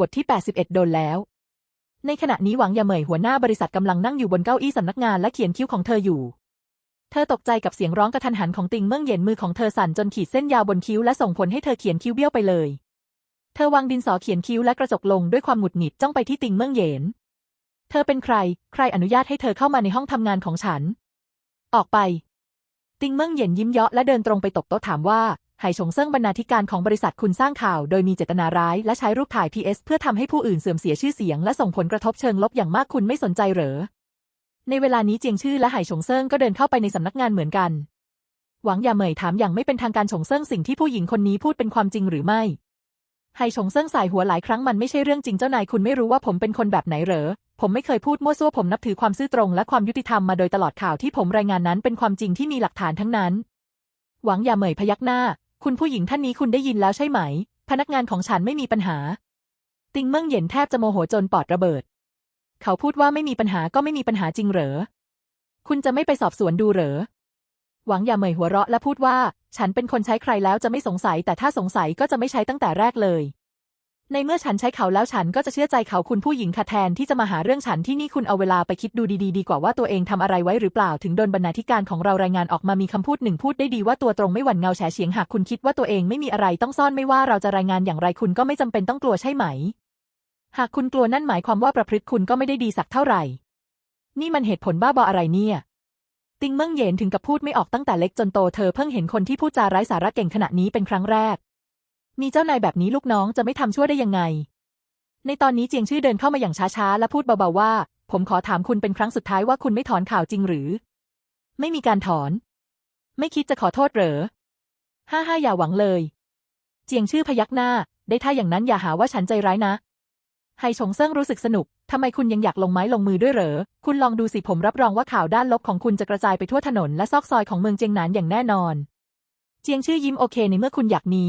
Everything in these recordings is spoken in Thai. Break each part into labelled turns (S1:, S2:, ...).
S1: บทที่ 81 โดนแล้ว ในขณะนี้หวังยาเหมยหัวหน้าบริษัทกำลังนั่งอยู่บนเก้าอี้สำนักงานและเขียนคิ้วของเธออยู่ เธอตกใจกับเสียงร้องกระทันหันของติงเมื่องเย็นมือของเธอสั่นจนขีดเส้นยาวบนคิ้วและส่งผลให้เธอเขียนคิ้วเบี้ยวไปเลย เธอวางดินสอเขียนคิ้วและกระจกลงด้วยความหงุดหงิดจ้องไปที่ติงเมื่องเย็นเธอเป็นใคร ใครอนุญาตให้เธอเข้ามาในห้องทำงานของฉัน ออกไป ติงเมื่องเย็นยิ้มเยาะและเดินตรงไปตบโต๊ะถามว่า ไหฉงเซิ่งบรรณาธิการของบริษัทคุณสร้างข่าว โดยมีเจตนาร้ายและใช้รูปถ่าย PS เพื่อทำให้ผู้อื่นเสื่อมเสียชื่อเสียง และส่งผลกระทบเชิงลบอย่างมากคุณไม่สนใจเหรอ ในเวลานี้เจียงชื่อและไหฉงเซิ่งก็เดินเข้าไปในสำนักงานเหมือนกัน หวังอย่าเหมยถามอย่างไม่เป็นทางการฉงเซิ่งสิ่งที่ผู้หญิงคนนี้พูดเป็นความจริงหรือไม่ไหฉงเซิ่งสายหัวหลายครั้งมันไม่ใช่เรื่องจริงเจ้านายคุณไม่รู้ว่าผมเป็นคนแบบไหนเหรอ ผมไม่เคยพูดมั่วซั่วผมนับถือความซื่อตรงและความยุติธรรมมาโดยตลอดข่าวที่ผมรายงานนั้นเป็นความจริงที่มีหลักฐานทั้งนั้น หวังอย่าเหมยพยักหน้า คุณผู้หญิงท่านนี้คุณได้ยินแล้วใช่ไหม พนักงานของฉันไม่มีปัญหา ติงเมิ่งเหย็นแทบจะโมโหจนปอดระเบิด เขาพูดว่าไม่มีปัญหาก็ไม่มีปัญหาจริงเหรอ คุณจะไม่ไปสอบสวนดูเหรอ หวังอย่าเหมยหัวเราะและพูดว่า ฉันเป็นคนใช้ใครแล้วจะไม่สงสัย แต่ถ้าสงสัยก็จะไม่ใช้ตั้งแต่แรกเลย ในเมื่อฉันใช้เขาแล้วฉันก็จะเชื่อใจเขาคุณผู้หญิงค่ะแทนที่จะมาหาเรื่องฉันที่นี่คุณเอาเวลาไปคิดดูดีๆดีกว่าว่าตัวเองทำอะไรไว้หรือเปล่าถึงโดนบรรณาธิการของเรารายงานออกมามีคำพูดหนึ่งพูดได้ดีว่าตัวตรงไม่หวั่นเงาแฉเฉียงหากคุณคิดว่าตัวเองไม่มีอะไรต้องซ่อนไม่ว่าเราจะรายงานอย่างไรคุณก็ไม่จำเป็นต้องกลัวใช่ไหม หากคุณกลัวนั่นหมายความว่าประพฤติคุณก็ไม่ได้ดีสักเท่าไหร่ นี่มันเหตุผลบ้าบออะไรเนี่ยติงเมิ่งเหย็นถึงกับพูดไม่ออกตั้งแต่เล็กจนโตเธอเพิ่งเห็นคนที่พูดจาไร้สาระเก่งขนาดนี้เป็นครั้งแรก มีเจ้านายแบบนี้ลูกน้องจะไม่ทำชั่วได้ยังไง ในตอนนี้เจียงชื่อเดินเข้ามาอย่างช้าๆ และพูดเบาๆว่า ผมขอถามคุณเป็นครั้งสุดท้ายว่าคุณไม่ถอนข่าวจริงหรือ ไม่มีการถอน ไม่คิดจะขอโทษเหรอ ห้าห้าอย่าหวังเลย เจียงชื่อพยักหน้า ได้ถ้าอย่างนั้นอย่าหาว่าฉันใจร้ายนะ ไฮชงเซิงรู้สึกสนุก ทำไมคุณยังอยากลงไม้ลงมือด้วยเหรอ คุณลองดูสิผมรับรองว่าข่าวด้านลบของคุณจะกระจายไปทั่วถนนและซอกซอยของเมืองเจียงหนานอย่างแน่นอนเจียงชื่อยิ้มโอเคในเมื่อคุณอยากมี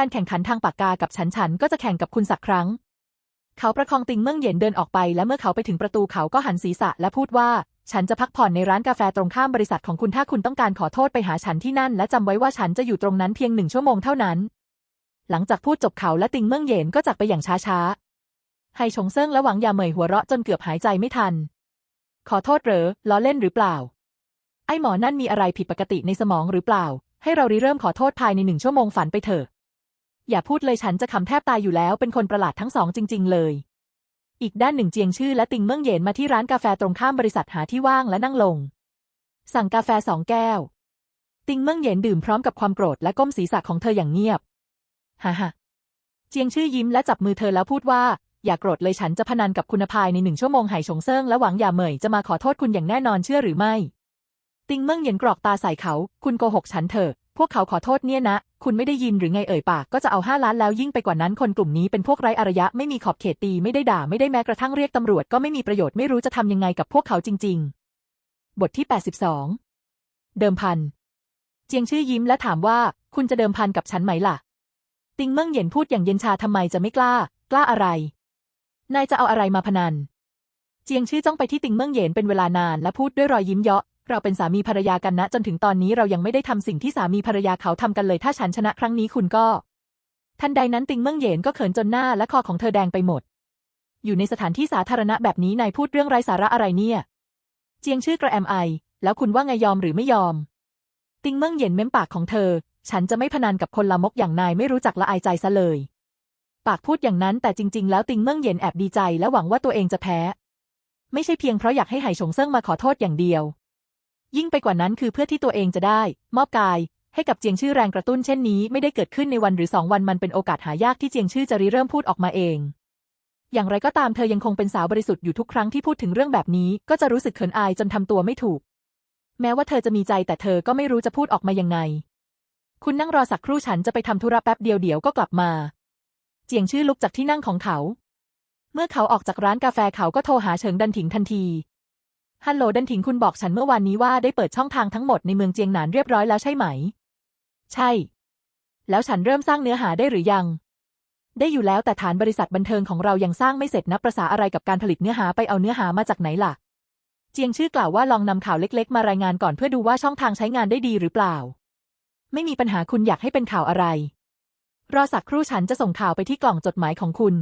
S1: การแข่งขันทางปากกากับฉันฉันก็จะแข่งกับคุณสักครั้ง เขาประคองติงเมิ่งเหย็นเดินออกไป และเมื่อเขาไปถึงประตูเขาก็หันศีรษะและพูดว่า ฉันจะพักผ่อนในร้านกาแฟตรงข้ามบริษัทของคุณถ้าคุณต้องการขอโทษไปหาฉันที่นั่น และจำไว้ว่าฉันจะอยู่ตรงนั้นเพียงหนึ่งชั่วโมงเท่านั้น หลังจากพูดจบเขาและติงเมิ่งเหย็นก็จากไปอย่างช้าๆไฮชงเซิงและหวังยาเหมยหัวเราะจนเกือบหายใจไม่ทัน ขอโทษเหรอล้อเล่นหรือเปล่า ไอ้หมอนั่นมีอะไรผิดปกติในสมองหรือเปล่าให้เราริเริ่มขอโทษภายในหนึ่งชั่วโมงฝันไปเถอะ อย่าพูดเลยฉันจะขำแทบตายอยู่แล้วเป็นคนประหลาดทั้งสองจริง ๆ เลย อีกด้านหนึ่งเจียงชื่อและติงเมิ่งเย็นมาที่ร้านกาแฟตรงข้ามบริษัทหาที่ว่างและนั่งลง สั่งกาแฟสองแก้ว ติงเมิ่งเย็นดื่มพร้อมกับความโกรธและก้มศีรษะของเธออย่างเงียบฮ่าฮ่าเจียงชื่อยิ้มและจับมือเธอแล้วพูดว่า อย่าโกรธเลยฉันจะพนันกับคุณภายในหนึ่งชั่วโมงไหชงเซิงและหวังอย่าเหมยจะมาขอโทษคุณอย่างแน่นอนเชื่อหรือไม่ ติงเมิ่งเย็นกรอกตาใส่เขา คุณโกหกฉันเถอะพวกเขาขอโทษเนี่ยนะ คุณไม่ได้ยินหรือไงเอ่ยปากก็จะเอาห้าล้านแล้วยิ่งไปกว่านั้นคนกลุ่มนี้เป็นพวกไร้อารยะไม่มีขอบเขตตีไม่ได้ด่าไม่ได้แม้กระทั่งเรียกตำรวจก็ไม่มีประโยชน์ไม่รู้จะทำยังไงกับพวกเขาจริง ๆ บทที่ 82 เดิมพัน เจียงชื่อยิ้มและถามว่า คุณจะเดิมพันกับฉันไหมล่ะ ติงเมิ่งเหย็นพูดอย่างเย็นชาทำไมจะไม่กล้า กล้าอะไร นายจะเอาอะไรมาพนัน เจียงชื่อจ้องไปที่ติงเมิ่งเหย็นเป็นเวลานานและพูดด้วยรอยยิ้มเยาะ เราเป็นสามีภรรยากันนะ จนถึงตอนนี้เรายังไม่ได้ทำสิ่งที่สามีภรรยาเขาทำกันเลย ถ้าฉันชนะครั้งนี้คุณก็ ทันใดนั้นติงเมิ่งเหย็นก็เขินจนหน้าและคอของเธอแดงไปหมด อยู่ในสถานที่สาธารณะแบบนี้นายพูดเรื่องไร้สาระอะไรเนี่ย เจียงชื่อกระแอมไอ แล้วคุณว่าไงยอมหรือไม่ยอม ติงเมิ่งเหย็นเม้มปากของเธอ ฉันจะไม่พนันกับคนลามกอย่างนายไม่รู้จักละอายใจซะเลย ปากพูดอย่างนั้นแต่จริง ๆ แล้วติงเมิ่งเหย็นแอบดีใจและหวังว่าตัวเองจะแพ้ ไม่ใช่เพียงเพราะอยากให้ไหฉงเซิ่งมาขอโทษอย่างเดียว ยิ่งไปกว่านั้นคือเพื่อที่ตัวเองจะได้ มอบกาย ให้กับเจียงชื่อแรงกระตุ้นเช่นนี้ไม่ได้เกิดขึ้นในวันหรือสองวันมันเป็นโอกาสหายากที่เจียงชื่อจะริเริ่มพูดออกมาเอง อย่างไรก็ตามเธอยังคงเป็นสาวบริสุทธิ์อยู่ทุกครั้งที่พูดถึงเรื่องแบบนี้ ก็จะรู้สึกเขินอายจนทำตัวไม่ถูก แม้ว่าเธอจะมีใจแต่เธอก็ไม่รู้จะพูดออกมายังไง คุณนั่งรอสักครู่ฉันจะไปทำธุระแป๊บเดียวเดี๋ยวก็กลับมา เจียงชื่อลุกจากที่นั่งของเขา เมื่อเขาออกจากร้านกาแฟเขาก็โทรหาเฉิงดันถิงทันที ฮัลโหลดันถิงคุณบอกฉันเมื่อวานนี้ว่าได้เปิดช่องทางทั้งหมดในเมืองเจียงหนานเรียบร้อยแล้วใช่ไหม ใช่ แล้วฉันเริ่มสร้างเนื้อหาได้หรือยัง ได้อยู่แล้วแต่ฐานบริษัทบันเทิงของเรายังสร้างไม่เสร็จนับประษาอะไรกับการผลิตเนื้อหาไปเอาเนื้อหามาจากไหนล่ะ เจียงชื่อกล่าวว่าลองนำข่าวเล็ก ๆ มารายงานก่อนเพื่อดูว่าช่องทางใช้งานได้ดีหรือเปล่า ไม่มีปัญหาคุณอยากให้เป็นข่าวอะไร รอสักครู่ฉันจะส่งข่าวไปที่กล่องจดหมายของคุณ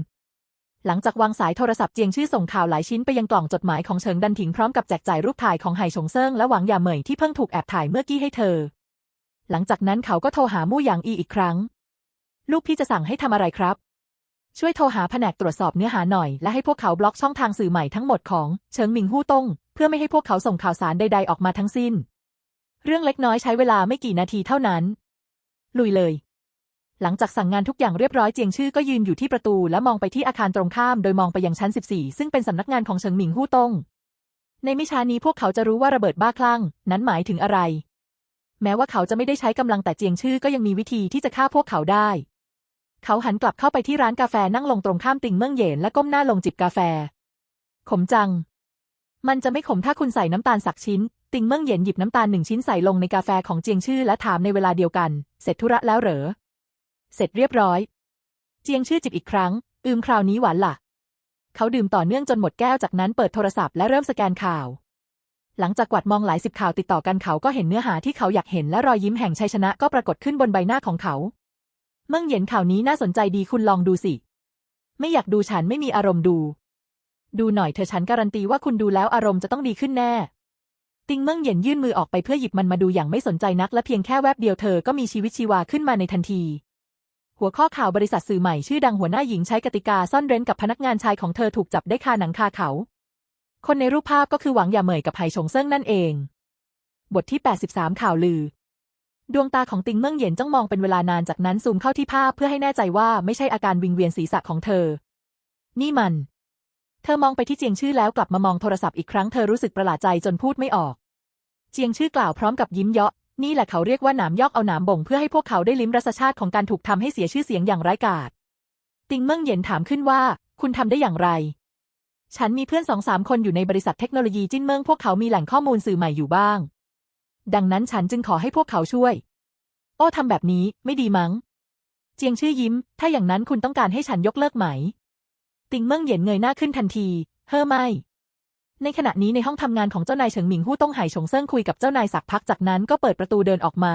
S1: หลังจากวางสายโทรศัพท์เจียงชื่อส่งข่าวหลายชิ้นไปยังกล่องจดหมายของเฉิงดันถิงพร้อมกับแจกจ่ายรูปถ่ายของไห่ฉงเซิงและหวังหย่าเหมยที่เพิ่งถูกแอบถ่ายเมื่อกี้ให้เธอ หลังจากนั้นเขาก็โทรหามู่หยางอีอีกครั้ง ลูกพี่จะสั่งให้ทำอะไรครับ ช่วยโทรหาแผนกตรวจสอบเนื้อหาหน่อยและให้พวกเขาบล็อกช่องทางสื่อใหม่ทั้งหมดของเฉิงหมิงฮู่ต้งเพื่อไม่ให้พวกเขาส่งข่าวสารใด ๆออกมาทั้งสิ้น เรื่องเล็กน้อยใช้เวลาไม่กี่นาทีเท่านั้น ลุยเลย หลังจากสั่งงานทุกอย่างเรียบร้อยเจียงชื่อก็ยืนอยู่ที่ประตูและมองไปที่อาคารตรงข้ามโดยมองไปยังชั้น 14 ซึ่งเป็นสำนักงานของเฉิงหมิงฮู่ตงในไม่ช้านี้พวกเขาจะรู้ว่าระเบิดบ้าคลั่ง นั้นหมายถึงอะไร แม้ว่าเขาจะไม่ได้ใช้กำลังแต่เจียงชื่อก็ยังมีวิธีที่จะฆ่าพวกเขาได้ เขาหันกลับเข้าไปที่ร้านกาแฟนั่งลงตรงข้ามติงเมิ่งเหยนและก้มหน้าลงจิบกาแฟ ขมจัง มันจะไม่ขมถ้าคุณใส่น้ำตาลสักชิ้น ติงเมิ่งเหยนหยิบน้ำตาลหนึ่งชิ้นใส่ลงในกาแฟของเจียงชื่อและถามในเวลาเดียวกัน เสร็จธุระแล้วเหรอ เสร็จเรียบร้อย เจียงชื่อจิบอีกครั้ง อืมคราวนี้หวานล่ะ เขาดื่มต่อเนื่องจนหมดแก้วจากนั้นเปิดโทรศัพท์และเริ่มสแกนข่าว หลังจากกวาดมองหลายสิบข่าวติดต่อกันเขาก็เห็นเนื้อหาที่เขาอยากเห็นและรอยยิ้มแห่งชัยชนะก็ปรากฏขึ้นบนใบหน้าของเขา เมื่อเห็นข่าวนี้น่าสนใจดีคุณลองดูสิ ไม่อยากดูฉันไม่มีอารมณ์ดู ดูหน่อยเธอฉันการันตีว่าคุณดูแล้วอารมณ์จะต้องดีขึ้นแน่ติงเมิ่งเหย็นยื่นมือออกไปเพื่อหยิบมันมาดูอย่างไม่สนใจนักและเพียงแค่แวบเดียวเธอก็มีชีวิตชีวาขึ้นมาในทันที หัวข้อข่าวบริษัทสื่อใหม่ชื่อดังหัวหน้าหญิงใช้กติกาซ่อนเร้นกับพนักงานชายของเธอถูกจับได้คาหนังคาเขา คนในรูปภาพก็คือหวังหย่าเหมยกับไห่ฉงเซิงนั่นเอง บทที่ 83 ข่าวลือ ดวงตาของติงเมิ่งเหย็นจ้องมองเป็นเวลานานจากนั้นซูมเข้าที่ภาพเพื่อให้แน่ใจว่าไม่ใช่อาการวิงเวียนศีรษะของเธอ นี่มัน เธอมองไปที่เจียงชื่อแล้วกลับมามองโทรศัพท์อีกครั้งเธอรู้สึกประหลาดใจจนพูดไม่ออก เจียงชื่อกล่าวพร้อมกับยิ้มเยาะ นี่แหละเขาเรียกว่าหนามยอกเอาหนามบ่งเพื่อให้พวกเขาได้ลิ้มรสชาติของการถูกทำให้เสียชื่อเสียงอย่างร้ายกาจติงเมิ่งเหย็นถามขึ้นว่า คุณทำได้อย่างไร ฉันมีเพื่อนสองสามคนอยู่ในบริษัทเทคโนโลยีจิ้นเมืองพวกเขามีแหล่งข้อมูลสื่อใหม่อยู่บ้าง ดังนั้นฉันจึงขอให้พวกเขาช่วย โอ้ทำแบบนี้ไม่ดีมั้ง เจียงชื่อยิ้ม ถ้าอย่างนั้นคุณต้องการให้ฉันยกเลิกไหม ติงเมิ่งเหย็นเงยหน้าขึ้นทันที เฮ้อไม่ ในขณะนี้ในห้องทำงานของเจ้านายเฉิงหมิงฮู้ต้องไห่ฉงเซิ่งคุยกับเจ้านายสักพักจากนั้นก็เปิดประตูเดินออกมา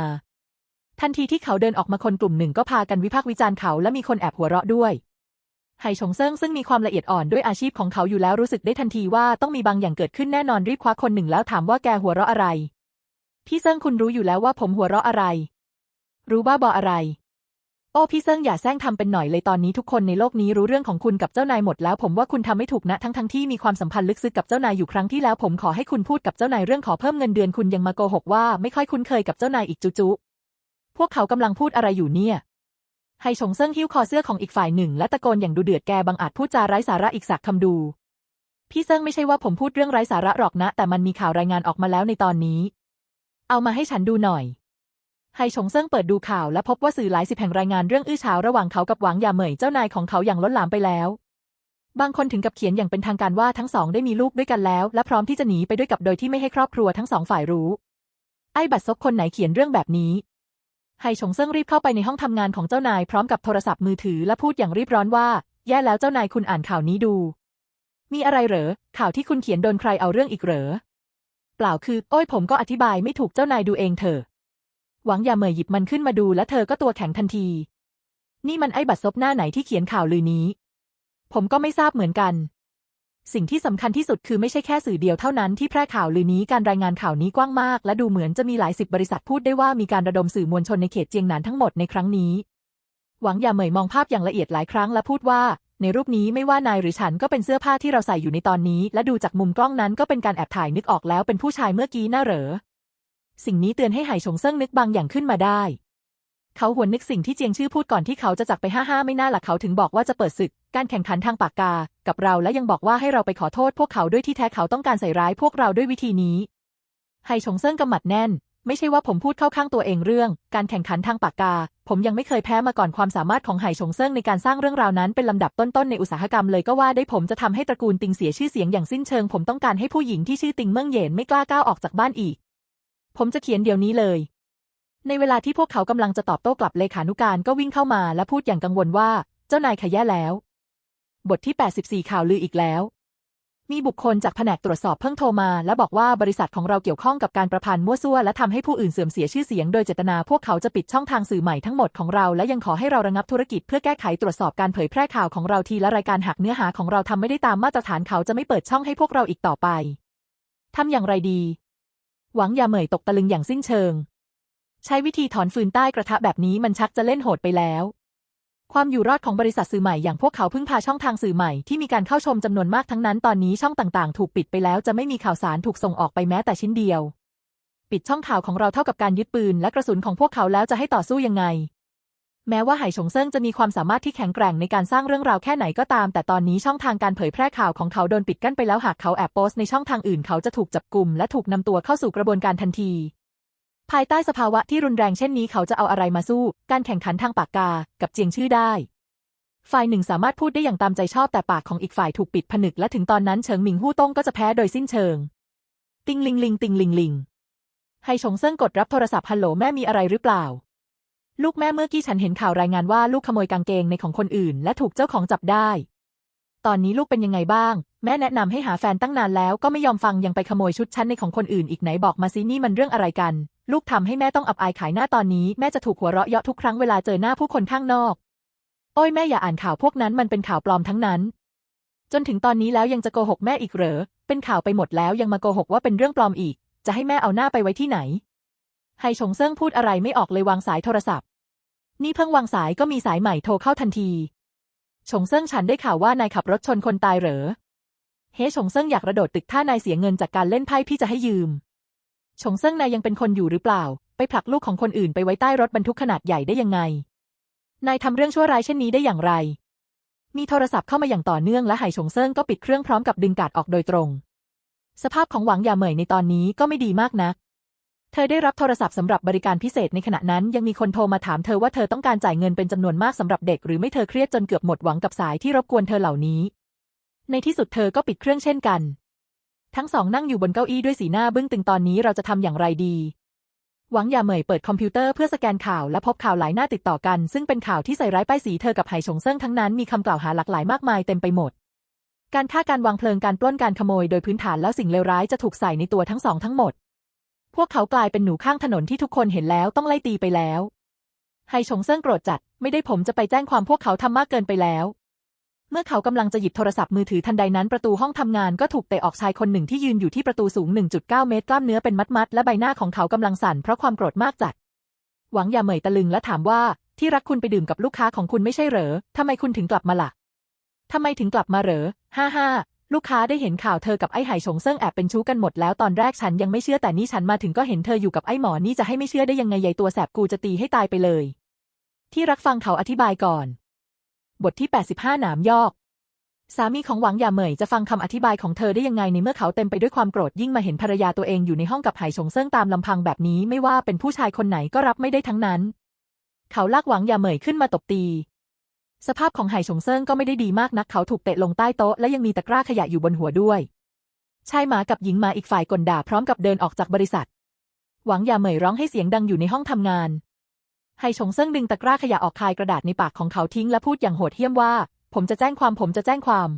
S1: ทันทีที่เขาเดินออกมาคนกลุ่มหนึ่งก็พากันวิพากษ์วิจารณ์เขาและมีคนแอบหัวเราะด้วยไห่ฉงเซิงซึ่งมีความละเอียดอ่อนด้วยอาชีพของเขาอยู่แล้วรู้สึกได้ทันทีว่าต้องมีบางอย่างเกิดขึ้นแน่นอนรีบคว้าคนหนึ่งแล้วถามว่าแกหัวเราะอะไร พี่เซิงคุณรู้อยู่แล้วว่าผมหัวเราะอะไร รู้บ้าบออะไร โอ้พี่เซิงอย่าแซงทำเป็นหน่อยเลยตอนนี้ทุกคนในโลกนี้รู้เรื่องของคุณกับเจ้านายหมดแล้ว ผมว่าคุณทำไม่ถูกนะทั้งทั้งที่มีความสัมพันธ์ลึกซึ้งกับเจ้านายอยู่ครั้งที่แล้วผมขอให้คุณพูดกับเจ้านายเรื่องขอเพิ่มเงินเดือนคุณยังมาโกหกว่าไม่ค่อยคุ้นเคยกับเจ้านายอีกจุจุพวกเขากำลังพูดอะไรอยู่เนี่ยไฮชงเซิงหิ้วคอเสื้อของอีกฝ่ายหนึ่ง และตะโกนอย่างดูเดือดแกบังอาจพูดจาไร้สาระอีกสักคำดู พี่เซิงไม่ใช่ว่าผมพูดเรื่องไร้สาระหรอกนะ แต่มันมีข่าวรายงานออกมาแล้วในตอนนี้ เอามาให้ฉันดูหน่อย ไฮชงเซิงเปิดดูข่าวและพบว่าสื่อหลายสิบแห่งรายงานเรื่องอื้อฉาวระหว่างเขากับหวางหยาเหมยเจ้านายของเขาอย่างล้นหลามไปแล้ว บางคนถึงกับเขียนอย่างเป็นทางการว่าทั้งสองได้มีลูกด้วยกันแล้ว และพร้อมที่จะหนีไปด้วยกับโดยที่ไม่ให้ครอบครัวทั้งสองฝ่ายรู้ ไอ้บัตรซบคนไหนเขียนเรื่องแบบนี้ไฮชงเซิงรีบเข้าไปในห้องทำงานของเจ้านายพร้อมกับโทรศัพท์มือถือและพูดอย่างรีบร้อนว่า แย่แล้วเจ้านายคุณอ่านข่าวนี้ดู มีอะไรเหรอ ข่าวที่คุณเขียนโดนใครเอาเรื่องอีกเหรอ เปล่าคือ โอ้ยผมก็อธิบายไม่ถูกเจ้านายดูเองเถอะ หวังยาเหมยหยิบมันขึ้นมาดูและเธอก็ตัวแข็งทันที นี่มันไอ้บัตรซบหน้าไหนที่เขียนข่าวลือนี้ ผมก็ไม่ทราบเหมือนกัน สิ่งที่สำคัญที่สุดคือไม่ใช่แค่สื่อเดียวเท่านั้นที่แพร่ข่าวลือนี้การรายงานข่าวนี้กว้างมาก และดูเหมือนจะมีหลายสิบบริษัทพูดได้ว่ามีการระดมสื่อมวลชนในเขตเจียงหนานทั้งหมดในครั้งนี้ หวังยาเหมยมองภาพอย่างละเอียดหลายครั้งและพูดว่าในรูปนี้ไม่ว่านายหรือฉันก็เป็นเสื้อผ้าที่เราใส่อยู่ในตอนนี้ และดูจากมุมกล้องนั้นก็เป็นการแอบถ่ายนึกออกแล้วเป็นผู้ชายเมื่อกี้น่าเหรอ สิ่งนี้เตือนให้ไหชงเซิ่งนึกบางอย่างขึ้นมาได้ เขาหวนนึกสิ่งที่เจียงชื่อพูดก่อนที่เขาจะจากไปห้าห้าไม่น่าหลักเขาถึงบอกว่าจะเปิดศึก การแข่งขันทางปากกา กับเราและยังบอกว่าให้เราไปขอโทษ พวกเขาด้วยที่แท้เขาต้องการใส่ร้ายพวกเราด้วยวิธีนี้ไฮชงเซิ่งกำหมัดแน่น ไม่ใช่ว่าผมพูดเข้าข้างตัวเองเรื่อง การแข่งขันทางปากกา ผมยังไม่เคยแพ้มาก่อนความสามารถของไห่ชงเซิ่งในการสร้างเรื่องราวนั้นเป็นลำดับต้นๆในอุตสาหกรรมเลยก็ว่าได้ผมจะทำให้ตระกูลติงเสียชื่อเสียงอย่างสิ้นเชิง ผมต้องการให้ผู้หญิงที่ชื่อติงเมิ่งเหยนไม่กล้าก้าวออกจากบ้านอีก ผมจะเขียนเดี๋ยวนี้เลย ในเวลาที่พวกเขากำลังจะตอบโต้กลับเลขานุการก็วิ่งเข้ามาและพูดอย่างกังวลว่า เจ้านายขยแย่แล้ว บทที่ 84 ข่าวลืออีกแล้ว มีบุคคลจากแผนกตรวจสอบเพิ่งโทรมา และบอกว่าบริษัทของเราเกี่ยวข้องกับการประพันธ์มั่วซั่วและทำให้ผู้อื่นเสื่อมเสียชื่อเสียง โดยเจตนาพวกเขาจะปิดช่องทางสื่อใหม่ทั้งหมดของเราและยังขอให้เราระงับธุรกิจเพื่อแก้ไขตรวจสอบการเผยแพร่ข่าวของเราทีละรายการหากเนื้อหาของเราทำไม่ได้ตามมาตรฐานเขาจะไม่เปิดช่องให้พวกเราอีกต่อไปทำอย่างไรดี หวังยาเหมยตกตะลึงอย่างสิ้นเชิง ใช้วิธีถอนฟืนใต้กระทะแบบนี้มันชักจะเล่นโหดไปแล้ว ความอยู่รอดของบริษัทสื่อใหม่อย่างพวกเขาพึ่งพาช่องทางสื่อใหม่ที่มีการเข้าชมจำนวนมากทั้งนั้นตอนนี้ช่องต่างๆ ถูกปิดไปแล้วจะไม่มีข่าวสารถูกส่งออกไปแม้แต่ชิ้นเดียว ปิดช่องข่าวของเราเท่ากับการยึดปืนและกระสุนของพวกเขาแล้วจะให้ต่อสู้ยังไง แม้ว่าไหฉงเซิงจะมีความสามารถที่แข็งแกร่งในการสร้างเรื่องราวแค่ไหนก็ตาม แต่ตอนนี้ช่องทางการเผยแพร่ข่าวของเขาโดนปิดกั้นไปแล้วหากเขาแอบโพสต์ในช่องทางอื่นเขาจะถูกจับกลุ่มและถูกนำตัวเข้าสู่กระบวนการทันที ภายใต้สภาวะที่รุนแรงเช่นนี้เขาจะเอาอะไรมาสู้ การแข่งขันทางปากกา กับเจียงชื่อได้ ฝ่ายหนึ่งสามารถพูดได้อย่างตามใจชอบแต่ปากของอีกฝ่ายถูกปิดผนึกและถึงตอนนั้นเฉิงหมิงฮู้ต้งก็จะแพ้โดยสิ้นเชิง ติงลิงลิงติงลิงลิงไฮชงเซิงกดรับโทรศัพท์ฮัลโหลแม่มีอะไรหรือเปล่า ลูกแม่เมื่อกี้ฉันเห็นข่าวรายงานว่าลูกขโมยกางเกงในของคนอื่น และถูกเจ้าของจับได้ ตอนนี้ลูกเป็นยังไงบ้าง แม่แนะนำให้หาแฟนตั้งนานแล้วก็ไม่ยอมฟังยังไปขโมยชุดชั้นในของคนอื่นอีกไหนบอกมาซินี่มันเรื่องอะไรกัน ลูกทำให้แม่ต้องอับอายขายหน้าตอนนี้แม่จะถูกหัวเราะเยาะทุกครั้งเวลาเจอหน้าผู้คนข้างนอก โอ้ยแม่อย่าอ่านข่าวพวกนั้นมันเป็นข่าวปลอมทั้งนั้น จนถึงตอนนี้แล้วยังจะโกหกแม่อีกเหรอ เป็นข่าวไปหมดแล้วยังมาโกหกว่าเป็นเรื่องปลอมอีก จะให้แม่เอาหน้าไปไว้ที่ไหน ไฮชงเซิงพูดอะไรไม่ออกเลยวางสายโทรศัพท์ นี่เพิ่งวางสายก็มีสายใหม่โทรเข้าทันที ชงเซิงฉันได้ข่าวว่านายขับรถชนคนตายเหรอ เฮ้ชงเซิงอยากกระโดดตึกถ้านายเสียเงินจากการเล่นไพ่พี่จะให้ยืม ชงเซิงนายยังเป็นคนอยู่หรือเปล่า ไปผลักลูกของคนอื่นไปไว้ใต้รถบรรทุกขนาดใหญ่ได้ยังไง นายทำเรื่องชั่วร้ายเช่นนี้ได้อย่างไร มีโทรศัพท์เข้ามาอย่างต่อเนื่องและไหชงเซิงก็ปิดเครื่องพร้อมกับดึงกาดออกโดยตรง สภาพของหวังหยาเหมยในตอนนี้ก็ไม่ดีมากนัก เธอได้รับโทรศัพท์สำหรับบริการพิเศษในขณะนั้นยังมีคนโทรมาถามเธอว่าเธอต้องการจ่ายเงินเป็นจำนวนมากสำหรับเด็กหรือไม่เธอเครียดจนเกือบหมดหวังกับสายที่รบกวนเธอเหล่านี้ ในที่สุดเธอก็ปิดเครื่องเช่นกัน ทั้งสองนั่งอยู่บนเก้าอี้ด้วยสีหน้าบึ้งตึงตอนนี้เราจะทำอย่างไรดีหวังยาเหมยเปิดคอมพิวเตอร์เพื่อสแกนข่าวและพบข่าวหลายหน้าติดต่อกัน ซึ่งเป็นข่าวที่ใส่ร้ายป้ายสีเธอกับไหชงเซิงทั้งนั้นมีคำกล่าวหาหลากหลายมากมายเต็มไปหมด การฆ่าการวางเพลิงการปล้นการขโมยโดยพื้นฐานแล้วสิ่งเลวร้ายจะถูกใส่ในตัวทั้งสองทั้งหมด พวกเขากลายเป็นหนูข้างถนนที่ทุกคนเห็นแล้วต้องไล่ตีไปแล้ว ไฮชงเซิ่งโกรธจัด ไม่ได้ผมจะไปแจ้งความพวกเขาทำมากเกินไปแล้ว เมื่อเขากำลังจะหยิบโทรศัพท์มือถือทันใดนั้นประตูห้องทำงานก็ถูกเตะออกชายคนหนึ่งที่ยืนอยู่ที่ประตูสูง 1.9 เมตรกล้ามเนื้อเป็นมัดๆและใบหน้าของเขากำลังสั่นเพราะความโกรธมากจัด หวังอย่าเหมยตะลึงและถามว่าที่รักคุณไปดื่มกับลูกค้าของคุณไม่ใช่เหรอทำไมคุณถึงกลับมาล่ะทำไมถึงกลับมาเหรอ ฮ่าฮ่า ลูกค้าได้เห็นข่าวเธอกับไอ้ไหชงเซิงแอบเป็นชู้กันหมดแล้วตอนแรกฉันยังไม่เชื่อแต่นี่ฉันมาถึงก็เห็นเธออยู่กับไอ้หมอนี่จะให้ไม่เชื่อได้ยังไงใหญ่ตัวแสบกูจะตีให้ตายไปเลย ที่รักฟังเขาอธิบายก่อน บทที่ 85 หนามยอก สามีของหวังอย่าเหมยจะฟังคำอธิบายของเธอได้ยังไงในเมื่อเขาเต็มไปด้วยความโกรธยิ่งมาเห็นภรรยาตัวเองอยู่ในห้องกับไหชงเซิงตามลำพังแบบนี้ไม่ว่าเป็นผู้ชายคนไหนก็รับไม่ได้ทั้งนั้น เขาลากหวังอย่าเหมยขึ้นมาตบตี สภาพของไหชงเซิงก็ไม่ได้ดีมากนักเขาถูกเตะลงใต้โต๊ะและยังมีตะกร้าขยะอยู่บนหัวด้วย ชายหมากับหญิงหมาอีกฝ่ายกลด่าพร้อมกับเดินออกจากบริษัท หวังอย่าเหมยร้องให้เสียงดังอยู่ในห้องทำงานไฮชงเซิงดึงตะกร้าขยะออกคายกระดาษในปากของเขาทิ้งและพูดอย่างโหดเหี้ยมว่า ผมจะแจ้งความผมจะแจ้งความ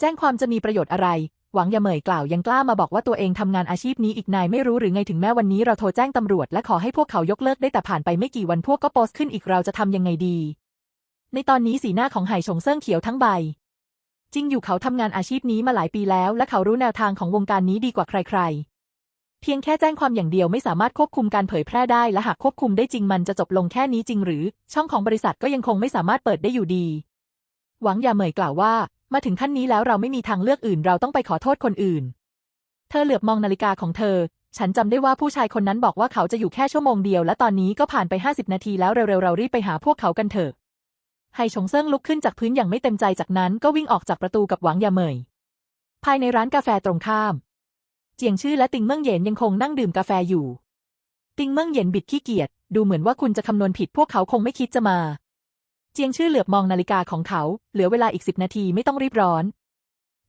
S1: แจ้งความจะมีประโยชน์อะไร หวังอย่าเหมยกล่าวยังกล้ามาบอกว่าตัวเองทำงานอาชีพนี้อีกนายไม่รู้หรือไงถึงแม้วันนี้เราโทรแจ้งตำรวจและขอให้พวกเขายกเลิกได้แต่ผ่านไปไม่กี่วันพวกก็โพสต์ขึ้นอีกเราจะทำยังไงดี ในตอนนี้สีหน้าของไห่ชงเซิงเขียวทั้งใบ จริงอยู่เขาทำงานอาชีพนี้มาหลายปีแล้วและเขารู้แนวทางของวงการนี้ดีกว่าใคร ๆ เพียงแค่แจ้งความอย่างเดียวไม่สามารถควบคุมการเผยแพร่ได้และหากควบคุมได้จริงมันจะจบลงแค่นี้จริงหรือ ช่องของบริษัทก็ยังคงไม่สามารถเปิดได้อยู่ดี หวังอย่าเหมยกล่าวว่า มาถึงขั้นนี้แล้วเราไม่มีทางเลือกอื่น เราต้องไปขอโทษคนอื่น เธอเหลือบมองนาฬิกาของเธอฉันจำได้ว่าผู้ชายคนนั้นบอกว่าเขาจะอยู่แค่ชั่วโมงเดียวและตอนนี้ก็ผ่านไป 50 นาทีแล้วเร็วๆเรารีบไปหาพวกเขากันเถอะ ไฮชงเซิงลุกขึ้นจากพื้นอย่างไม่เต็มใจจากนั้นก็วิ่งออกจากประตูกับหวังยาเหมย ภายในร้านกาแฟตรงข้าม เจียงชื่อและติงเมิ่งเหย็นยังคงนั่งดื่มกาแฟอยู่ ติงเมิ่งเหย็นบิดขี้เกียจดูเหมือนว่าคุณจะคำนวณผิดพวกเขาคงไม่คิดจะมา เจียงชื่อเหลือบมองนาฬิกาของเขา เหลือเวลาอีกสิบนาทีไม่ต้องรีบร้อน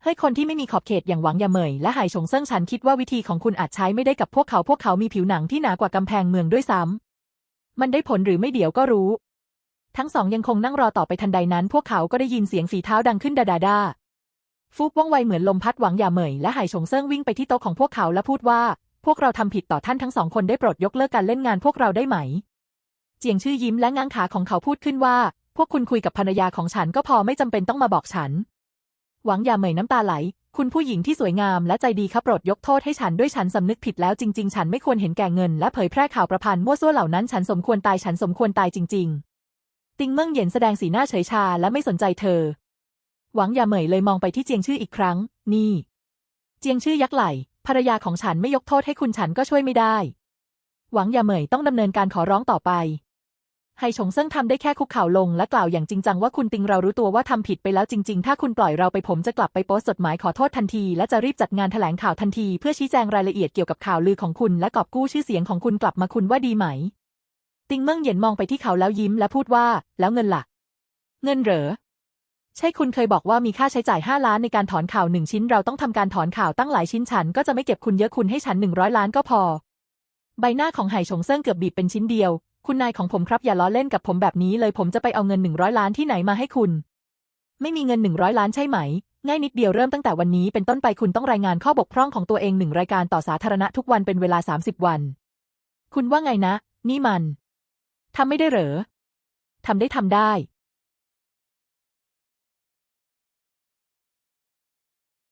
S1: เฮ้ยคนที่ไม่มีขอบเขตอย่างหวังยาเหมย และไหชงเซิงฉันคิดว่าวิธีของคุณอาจใช้ไม่ได้กับพวกเขาพวกเขามีผิวหนังที่หนากว่ากำแพงเมืองด้วยซ้ำมันได้ผลหรือไม่เดี๋ยวก็รู้ ทั้งสองยังคงนั่งรอต่อไปทันใดนั้น พวกเขาก็ได้ยินเสียงฝีเท้าดังขึ้นดาดาดาฟูกว่องไวเหมือนลมพัดหวังอย่าเหมยและไหฉงเซิ่งวิ่งไปที่โต๊ะของพวกเขาและพูดว่า พวกเราทำผิดต่อท่านทั้งสองคนได้โปรดยกเลิกการเล่นงานพวกเราได้ไหม เจียงชื่อยิ้มและง้างขาของเขาพูดขึ้นว่า พวกคุณคุยกับภรรยาของฉันก็พอไม่จำเป็นต้องมาบอกฉัน หวังอย่าเหมยน้ำตาไหล คุณผู้หญิงที่สวยงามและใจดีครับโปรดยกโทษให้ฉันด้วยฉันสำนึกผิดแล้วจริง ๆ ฉันไม่ควรเห็นแก่เงินและเผยแพร่ข่าวประพันธ์มั่วซั่วเหล่านั้นฉันสมควรตายฉันสมควรตายจริง ๆ ติงเมิ่งเหย็นแสดงสีหน้าเฉยชาและไม่สนใจเธอ หวังอย่าเหมยเลยมองไปที่เจียงชื่ออีกครั้ง นี่ เจียงชื่อยักไหลภรรยาของฉันไม่ยกโทษให้คุณฉันก็ช่วยไม่ได้ หวังอย่าเหมยต้องดำเนินการขอร้องต่อไปไฮชงเซิ่งทำได้แค่คุกเข่าลงและกล่าวอย่างจริงจังว่าคุณติงเรารู้ตัวว่าทำผิดไปแล้วจริง ๆ ถ้าคุณปล่อยเราไปผมจะกลับไปโพสต์จดหมายขอโทษทันที และจะรีบจัดงานแถลงข่าวทันที เพื่อชี้แจงรายละเอียดเกี่ยวกับข่าวลือของคุณและกอบกู้ชื่อเสียงของคุณกลับมาคุณว่าดีไหม ติงเมิ่งเหย็นมองไปที่เขาแล้วยิ้มและพูดว่า แล้วเงินล่ะ เงินเหรอ ใช่คุณเคยบอกว่ามีค่าใช้จ่ายห้าล้านในการถอนข่าวหนึ่งชิ้น เราต้องทำการถอนข่าวตั้งหลายชิ้นฉัน ก็จะไม่เก็บคุณเยอะคุณให้ฉันหนึ่งร้อยล้านก็พอ ใบหน้าของไห่ฉงเซิ่งเกือบบีบเป็นชิ้นเดียว คุณนายของผมครับอย่าล้อเล่นกับผมแบบนี้เลยผมจะไปเอาเงินหนึ่งร้อยล้านที่ไหนมาให้คุณ ไม่มีเงินหนึ่งร้อยล้านใช่ไหม ง่ายนิดเดียวเริ่มตั้งแต่วันนี้เป็นต้นไปคุณต้องรายงานข้อบกพร่องของตัวเองหนึ่งรายการต่อสาธารณะทุกวันเป็นเวลาสามสิบวัน คุณว่าไงนะ นี่มัน ทำไม่ได้เหรอ ทำได้ทำได้